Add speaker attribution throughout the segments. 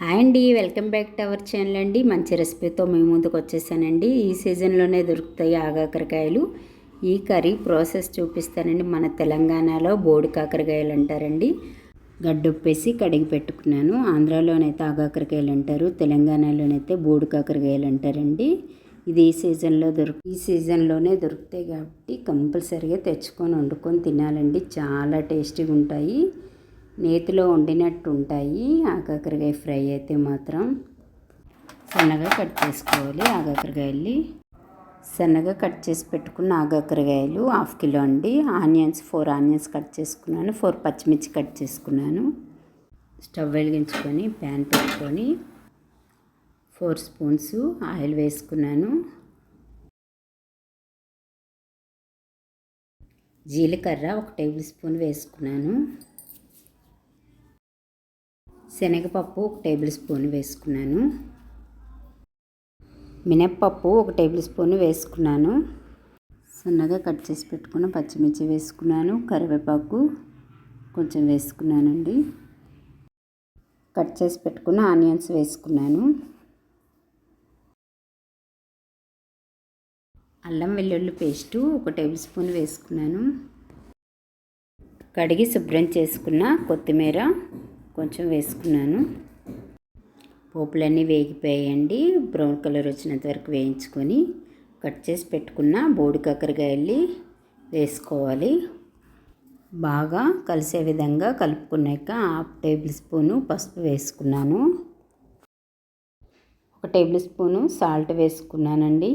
Speaker 1: Hi అండి welcome back to our channel అండి. మంచి రెసిపీతో మేము ముందుకు వచ్చేసానండి. ఈ సీజన్లోనే దొరుకుతాయి ఆగాకరకాయలు. ఈ కర్రీ ప్రాసెస్ చూపిస్తానండి. మన తెలంగాణలో బోడి కాకరకాయలు అంటారండి. గడ్డొప్పేసి కడిగి పెట్టుకున్నాను. ఆంధ్రాలోనైతే ఆగాకరకాయలు అంటారు. తెలంగాణలోనైతే బోడి కాకరకాయలు అంటారండి. ఇది ఈ సీజన్లో దొరుకు ఈ సీజన్లోనే దొరుకుతాయి కాబట్టి కంపల్సరీగా తెచ్చుకొని వండుకొని తినాలండి. చాలా టేస్టీగా ఉంటాయి నేతిలో వండినట్టు ఉంటాయి ఆకాకరకాయ ఫ్రై అయితే మాత్రం సన్నగా కట్ చేసుకోవాలి. ఆకాకరకాయలు సన్నగా కట్ చేసి పెట్టుకున్న ఆగాకరకాయలు హాఫ్ కిలో అండి. ఆనియన్స్ ఫోర్ ఆనియన్స్ కట్ చేసుకున్నాను. ఫోర్ పచ్చిమిర్చి కట్ చేసుకున్నాను. స్టవ్ వెలిగించుకొని ప్యాన్ పెట్టుకొని ఫోర్ స్పూన్స్ ఆయిల్ వేసుకున్నాను. జీలకర్ర ఒక టేబుల్ స్పూన్ వేసుకున్నాను. శనగపప్పు ఒక టేబుల్ స్పూన్ వేసుకున్నాను. మినప్పప్పు ఒక టేబుల్ స్పూన్ వేసుకున్నాను. సన్నగా కట్ చేసి పెట్టుకున్న పచ్చిమిర్చి వేసుకున్నాను. కరివేపాకు కొంచెం వేసుకున్నానండి. కట్ చేసి పెట్టుకున్న ఆనియన్స్ వేసుకున్నాను. అల్లం వెల్లుల్లి పేస్టు ఒక టేబుల్ స్పూన్ వేసుకున్నాను. కడిగి శుభ్రం చేసుకున్న కొత్తిమీర కొంచెం వేసుకున్నాను. పోపులన్నీ వేగిపోయాయండి. బ్రౌన్ కలర్ వచ్చినంత వరకు వేయించుకొని కట్ చేసి పెట్టుకున్న బోడి కాకరకాయల్ని వేసుకోవాలి. బాగా కలిసే విధంగా కలుపుకున్నాక హాఫ్ టేబుల్ స్పూను పసుపు వేసుకున్నాను. ఒక టేబుల్ స్పూను సాల్ట్ వేసుకున్నానండి.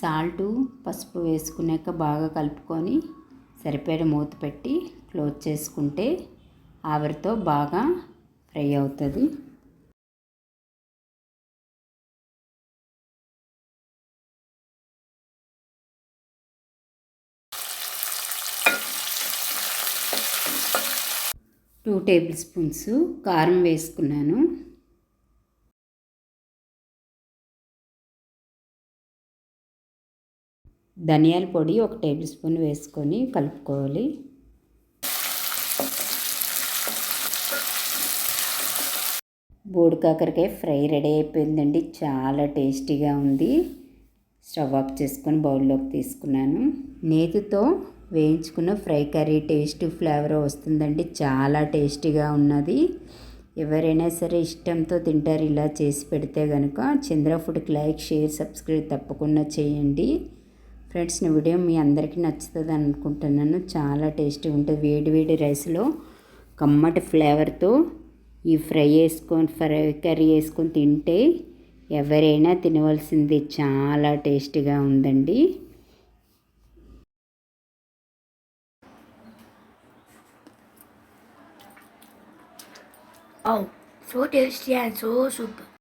Speaker 1: సాల్టు పసుపు వేసుకున్నాక బాగా కలుపుకొని సరిపడ మూత పెట్టి క్లోజ్ చేసుకుంటే ఆవిరితో బాగా ఫ్రై అవుతుంది. టూ టేబుల్ స్పూన్స్ కారం వేసుకున్నాను. ధనియాల పొడి ఒక టేబుల్ స్పూన్ వేసుకొని కలుపుకోవాలి. బోడి కాకరకాయ ఫ్రై రెడీ అయిపోయిందండి. చాలా టేస్టీగా ఉంది. స్టవ్ ఆఫ్ చేసుకొని బౌల్లోకి తీసుకున్నాను. నేతితో వేయించుకున్న ఫ్రై కర్రీ టేస్ట్ ఫ్లేవర్ వస్తుందండి. చాలా టేస్టీగా ఉన్నది. ఎవరైనా సరే ఇష్టంతో తింటారు ఇలా చేసి పెడితే కనుక చంద్ర ఫుడ్కి లైక్ షేర్ సబ్స్క్రైబ్ తప్పకుండా చేయండి. ఫ్రెండ్స్ నా వీడియో మీ అందరికీ నచ్చుతుంది అనుకుంటున్నాను. చాలా టేస్టీగా ఉంటుంది. వేడి వేడి రైస్లో కమ్మటి ఫ్లేవర్తో ఈ ఫ్రై వేసుకొని ఫ్రై కర్రీ వేసుకొని తింటే ఎవరైనా తినవలసింది చాలా టేస్టీగా ఉందండి
Speaker 2: so tasty and so super.